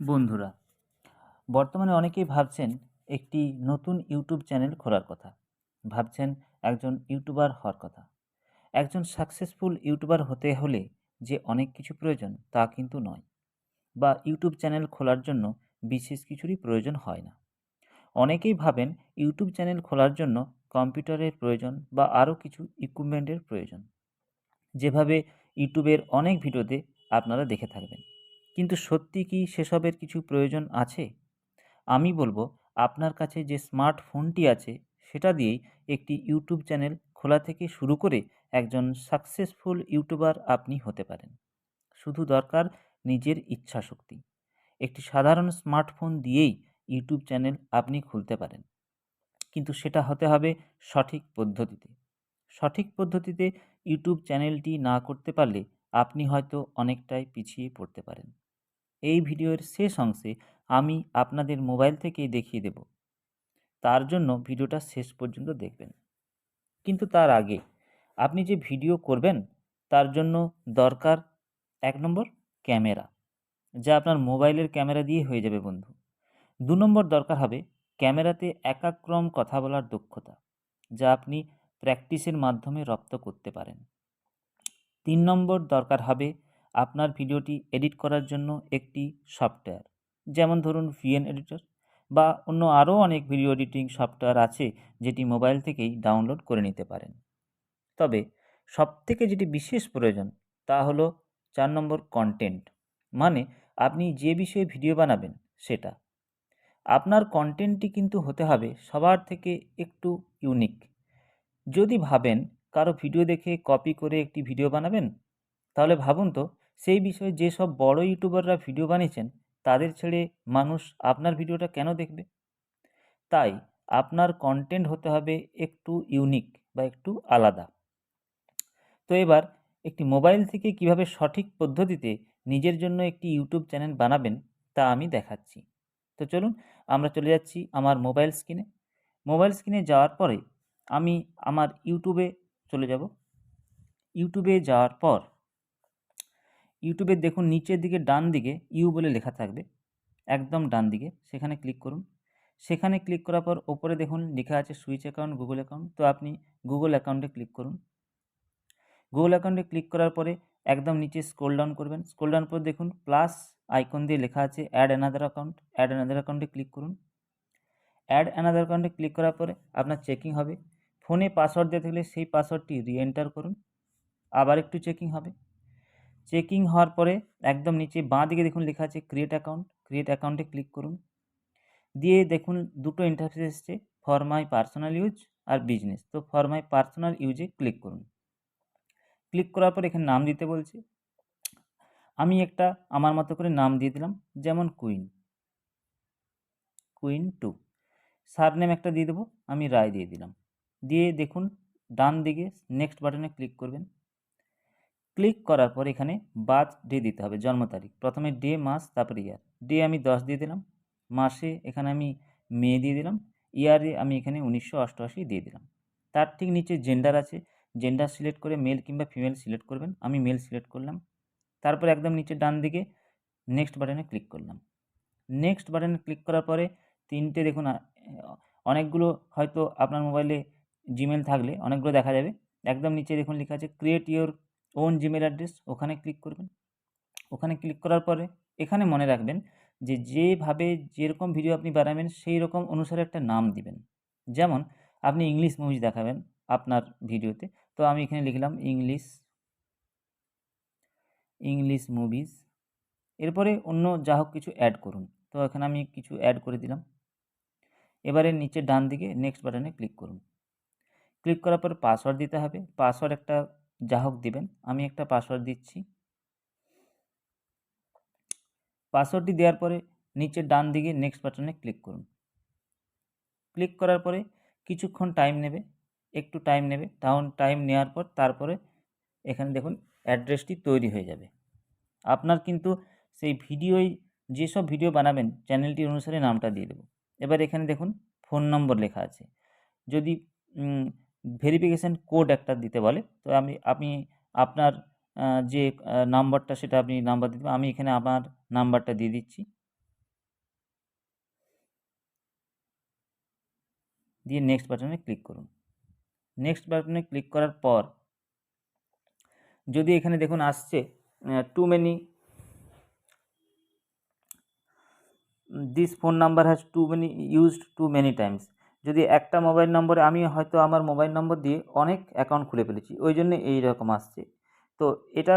বন্ধুরা, বর্তমানে অনেকেই ভাবছেন একটি নতুন ইউটিউব চ্যানেল খোলার কথা। ভাবছেন একজন ইউটিউবার হওয়ার কথা। একজন সাকসেসফুল ইউটিউবার হতে হলে যে অনেক কিছু প্রয়োজন তা কিন্তু নয় বা ইউটিউব চ্যানেল খোলার জন্য বিশেষ কিছুরই প্রয়োজন হয় না। অনেকেই ভাবেন ইউটিউব চ্যানেল খোলার জন্য কম্পিউটারের প্রয়োজন বা আরও কিছু ইকুইপমেন্টের প্রয়োজন। যেভাবে ইউটিউবের অনেক ভিডিওতে আপনারা দেখে থাকবেন। কিন্তু সত্যি কি সেসবের কিছু প্রয়োজন আছে? আমি বলব, আপনার কাছে যে স্মার্টফোনটি আছে, সেটা দিয়েই একটি ইউটিউব চ্যানেল খোলা থেকে শুরু করে একজন সাকসেসফুল ইউটিউবার আপনি হতে পারেন। শুধু দরকার নিজের ইচ্ছাশক্তি। একটি সাধারণ স্মার্টফোন দিয়েই ইউটিউব চ্যানেল আপনি খুলতে পারেন। কিন্তু সেটা হতে হবে সঠিক পদ্ধতিতে। সঠিক পদ্ধতিতে ইউটিউব চ্যানেলটি না করতে পারলে আপনি হয়তো অনেকটাই পিছিয়ে পড়তে পারেন। এই ভিডিওর শেষ অংশে আমি আপনাদের মোবাইল থেকেই দেখিয়ে দেব। তার জন্য ভিডিওটা শেষ পর্যন্ত দেখবেন। কিন্তু তার আগে, আপনি যে ভিডিও করবেন, তার জন্য দরকার এক নম্বর ক্যামেরা, যা আপনার মোবাইলের ক্যামেরা দিয়ে হয়ে যাবে বন্ধু। দু নম্বর দরকার হবে ক্যামেরাতে একাক্রম কথা বলার দক্ষতা, যা আপনি প্র্যাকটিসের মাধ্যমে রপ্ত করতে পারেন। তিন নম্বর দরকার হবে আপনার ভিডিওটি এডিট করার জন্য একটি সফটওয়্যার। যেমন ধরুন ভিএন এডিটর বা অন্য আরও অনেক ভিডিও এডিটিং সফটওয়্যার আছে যেটি মোবাইল থেকেই ডাউনলোড করে নিতে পারেন। তবে সবথেকে যেটি বিশেষ প্রয়োজন তা হলো চার নম্বর কন্টেন্ট মানে আপনি যে বিষয়ে ভিডিও বানাবেন সেটা। আপনার কন্টেন্টটি কিন্তু হতে হবে সবার থেকে একটু ইউনিক। যদি ভাবেন কারও ভিডিও দেখে কপি করে একটি ভিডিও বানাবেন, তাহলে ভাবুন তো সেই বিষয়ে যেসব বড় ইউটিউবাররা ভিডিও বানিয়েছেন, তাদের ছেড়ে মানুষ আপনার ভিডিওটা কেন দেখবে? তাই আপনার কন্টেন্ট হতে হবে একটু ইউনিক বা একটু আলাদা। তো এবার একটি মোবাইল থেকে কীভাবে সঠিক পদ্ধতিতে নিজের জন্য একটি ইউটিউব চ্যানেল বানাবেন, তা আমি দেখাচ্ছি। তো চলুন আমরা চলে যাচ্ছি আমার মোবাইল স্ক্রিনে মোবাইল স্ক্রিনে যাওয়ার পরে আমি আমার ইউটিউবে চলে যাব। ইউটিউবে যাওয়ার পর ইউটিউবে দেখুন নিচের দিকে ডান দিকে ইউ বলে লেখা থাকবে, একদম ডান দিকে, সেখানে ক্লিক করুন। সেখানে ক্লিক করার পর ওপরে দেখুন লেখা আছে সুইচ অ্যাকাউন্ট গুগল অ্যাকাউন্ট তো আপনি গুগল অ্যাকাউন্টে ক্লিক করুন। গুগল অ্যাকাউন্টে ক্লিক করার পরে একদম নিচে স্ক্রোল ডাউন করবেন। স্ক্রোল ডাউন পর দেখুন প্লাস আইকন দিয়ে লেখা আছে add another account add another অ্যাকাউন্টে ক্লিক করুন। অ্যাড অ্যানাদার অ্যাকাউন্টে ক্লিক করার পরে আপনার চেকিং হবে। ফোনে পাসওয়ার্ড দিয়ে থাকলে সেই পাসওয়ার্ডটি রি এন্টার করুন। আবার একটু চেকিং হবে। চেকিং হওয়ার পরে একদম নিচে বাঁ দিকে দেখুন লেখা আছে ক্রিয়েট অ্যাকাউন্ট ক্রিয়েট অ্যাকাউন্টে ক্লিক করুন। দিয়ে দেখুন দুটো ইন্টারফেস এসছে ফর মাই পার্সোনাল ইউজ আর বিজনেস তো ফর মাই পার্সোনাল ইউজে ক্লিক করুন। ক্লিক করার পর এখানে নাম দিতে বলছে। আমি একটা আমার মতো করে নাম দিয়ে দিলাম, যেমন queen queen two surname একটা দিয়ে দেবো, আমি রায় দিয়ে দিলাম। দিয়ে দেখুন ডান দিকে নেক্সট বাটনে ক্লিক করবেন। ক্লিক করার পর এখানে বার্থ ডে দিতে হবে, জন্ম তারিখ। প্রথমে ডে, মাস, তারপরে ইয়ার ডে আমি দশ দিয়ে দিলাম, মাসে এখানে আমি মে দিয়ে দিলাম ইয়ারে আমি এখানে উনিশশো অষ্টআশি দিয়ে দিলাম। তার ঠিক নিচে জেন্ডার আছে জেন্ডার সিলেক্ট করে মেল কিংবা ফিমেল সিলেক্ট করবেন, আমি মেল সিলেক্ট করলাম। তারপর একদম নিচে ডান দিকে নেক্সট বাটনে ক্লিক করলাম। নেক্সট বাটনে ক্লিক করার পরে তিনটে দেখুন অনেকগুলো হয়তো আপনার মোবাইলে জিমেল থাকলে অনেকগুলো দেখা যাবে। একদম নিচে দেখুন লেখা আছে create your own Gmail address ওখানে ক্লিক করবেন। ওখানে ক্লিক করার পরে এখানে মনে রাখবেন যে, যেভাবে যেরকম ভিডিও আপনি বানাবেন সেই রকম অনুসারে একটা নাম দিবেন। যেমন আপনি ইংলিশ মুভিজ দেখাবেন আপনার ভিডিওতে তো আমি এখানে লিখলাম ইংলিশ ইংলিশ মুভিজ এরপরে অন্য যা হোক কিছু অ্যাড করুন। তো এখানে আমি কিছু অ্যাড করে দিলাম। এবারে নিচে ডান দিকে নেক্সট বাটনে ক্লিক করুন। ক্লিক করার পর পাসওয়ার্ড দিতে হবে। পাসওয়ার্ড একটা যা হোক দেবেন। আমি একটা পাসওয়ার্ড দিচ্ছি। পাসওয়ার্ডটি দেওয়ার পরে নিচে ডান দিকে নেক্সট বাটনে ক্লিক করুন। ক্লিক করার পরে কিছুক্ষণ টাইম নেবে, একটু টাইম নেবে। টাউন টাইম নেওয়ার পর তারপরে এখানে দেখুন অ্যাড্রেসটি তৈরি হয়ে যাবে। আপনার কিন্তু সেই ভিডিওই, যেসব ভিডিও বানাবেন চ্যানেলটি অনুসারে নামটা দিয়ে দেবো। এবার এখানে দেখুন ফোন নম্বর লেখা আছে। যদি ভেরিফিকেশান কোড একটা দিতে বলে। তো আমি আপনি আপনার যে নাম্বারটা সেটা আপনি নাম্বার দিতে, আমি এখানে আমার নাম্বারটা দিয়ে দিচ্ছি। দিয়ে নেক্সট বাটনে ক্লিক করুন। নেক্সট বাটনে ক্লিক করার পর, যদি এখানে দেখুন আসছে too many this phone number has too many used too many times যদি একটা মোবাইল নম্বরে আমি হয়তো আমার মোবাইল নম্বর দিয়ে অনেক অ্যাকাউন্ট খুলে ফেলেছি, ওই জন্য এই রকম আসছে। তো এটা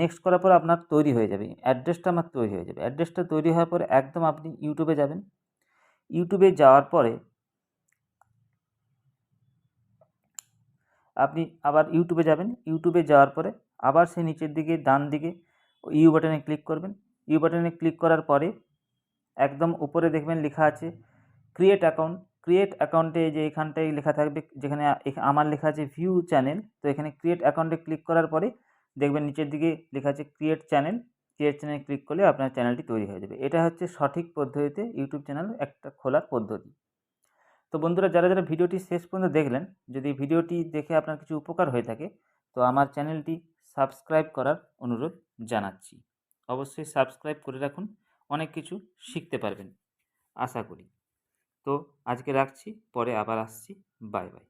নেক্সট করার পর আপনার তৈরি হয়ে যাবে অ্যাড্রেসটা আমার তৈরি হয়ে যাবে। অ্যাড্রেসটা তৈরি হওয়ার পরে একদম আপনি ইউটিউবে যাবেন। ইউটিউবে যাওয়ার পরে আপনি আবার ইউটিউবে যাবেন। ইউটিউবে যাওয়ার পরে আবার সেই নিচের দিকে, ডান দিকে ইউ বাটনে ক্লিক করবেন। ইউ বাটনে ক্লিক করার পরে একদম উপরে দেখবেন লেখা আছে ক্রিয়েট অ্যাকাউন্ট ক্রিয়েট অ্যাকাউন্টে যে এখানটায় লেখা থাকবে, যেখানে আমার লেখা আছে ভিউ চ্যানেল তো এখানে ক্রিয়েট অ্যাকাউন্টে ক্লিক করার পরে দেখবেন নিচের দিকে লেখা আছে create channel create channel click করলে আপনার চ্যানেলটি তৈরি হয়ে যাবে। এটা হচ্ছে সঠিক পদ্ধতিতে ইউটিউব চ্যানেল একটা খোলার পদ্ধতি। তো বন্ধুরা, যারা যারা ভিডিওটি শেষ পর্যন্ত দেখলেন, যদি ভিডিওটি দেখে আপনার কিছু উপকার হয়ে থাকে, তো আমার চ্যানেলটি সাবস্ক্রাইব করার অনুরোধ জানাচ্ছি। অবশ্যই সাবস্ক্রাইব করে রাখুন, অনেক কিছু শিখতে পারবেন। আশা করি। তো আজকে রাখছি পরে আবার আসছি। Bye bye.